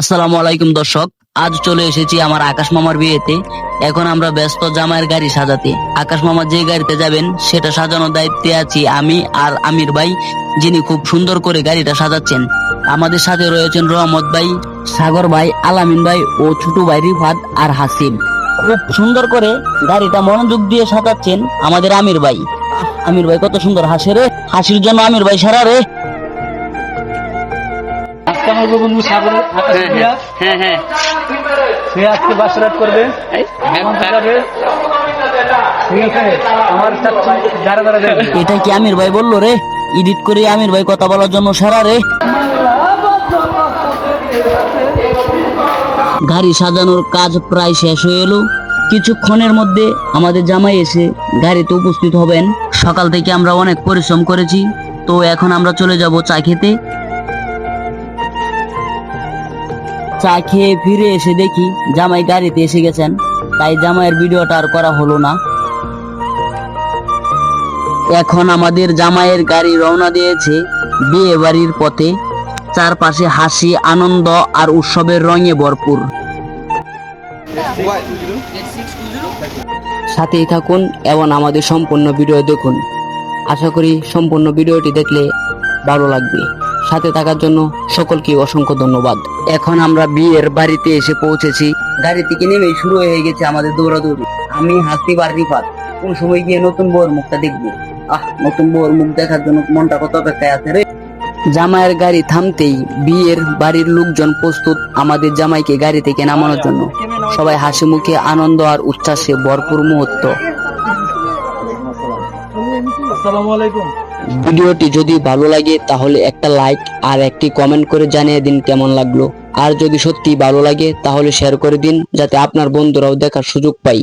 আসসালামু আলাইকুম, দর্শক। আজ চলে এসেছি আমার আকাশ মামার বিয়েতে। এখন আমরা ব্যস্ত জামাইয়ের গাড়ি সাজাতে। আকাশ মামা যে গাড়িতে যাবেন, সেটা সাজানোর দায়িত্বে আছি আমি আর আমির ভাই, যিনি খুব সুন্দর করে গাড়িটা সাজাচ্ছেন। আমাদের সাথে রয়েছেন রহমত ভাই, সাগর ভাই, আলামিন ভাই ও ছোট ভাই রিফাত আর হাসিম। খুব সুন্দর করে গাড়িটা মনোযোগ দিয়ে সাজাচ্ছেন আমাদের আমির ভাই। আমির ভাই কত সুন্দর হাসে রে। হাসির জন্য আমির ভাই সারা রে। আজকে আমার বন্ধু সাগর হ্যাঁ হ্যাঁ সে আজকে বাসরাত করবে? আমার যাবে? ঠিক আছে আমার চাচ্ছি যারা যারা যাবে। এটা কি আমির ভাই বলল রে? এডিট করে আমির ভাই কথা বলার জন্য সারা রে। গাড়ি সাজানোর কাজ প্রায় শেষ হয়ে এলো। কিছুক্ষণের মধ্যে আমাদের জামাই এসে গাড়িতে উপস্থিত হবেন। সকাল থেকে আমরা অনেক পরিশ্রম করেছি। তো এখন আমরা চলে যাব চা খেতে। চা খেয়ে ফিরে এসে দেখি জামাই গাড়িতে এসে গেছেন। তাই জামাইয়ের ভিডিওটা আর করা হলো না। এখন আমাদের জামাইয়ের গাড়ি রওনা দিয়েছে বিয়ে বাড়ির পথে। চারপাশে হাসি, আনন্দ আর উৎসবের রঙে ভরপুর। সাথেই থাকুন এবং আমাদের সম্পূর্ণ ভিডিও দেখুন। আশা করি সম্পূর্ণ ভিডিওটি দেখলে ভালো লাগবে। সাথে থাকার জন্য সকলকে অসংখ্য ধন্যবাদ। এখন আমরা বিয়ের বাড়িতে এসে পৌঁছেছি। গাড়ি থেকে নেমে শুরু হয়ে গেছে আমাদের দৌড়াদৌড়ি। আমি হাসি বার রিফাত কোন সময় গিয়ে নতুন বউর মুখটা দেখব। আহ, নতুন বউর মুখ দেখার জন্য মনটা কত অপেক্ষায় আছে রে। জামাইয়ের গাড়ি থামতেই বিয়ের বাড়ির লোকজন প্রস্তুত আমাদের জামাইকে গাড়ি থেকে নামানোর জন্য। সবাই হাসি মুখে আনন্দ আর উচ্ছ্বাসে ভরপুর মুহূর্ত। আসসালামু আলাইকুম। ভিডিওটি যদি ভালো লাগে, তাহলে একটা লাইক আর একটি কমেন্ট করে জানিয়ে দিন কেমন লাগল। আর যদি সত্যি ভালো লাগে, তাহলে শেয়ার করে দিন, যাতে আপনার বন্ধুরাও দেখার সুযোগ পাই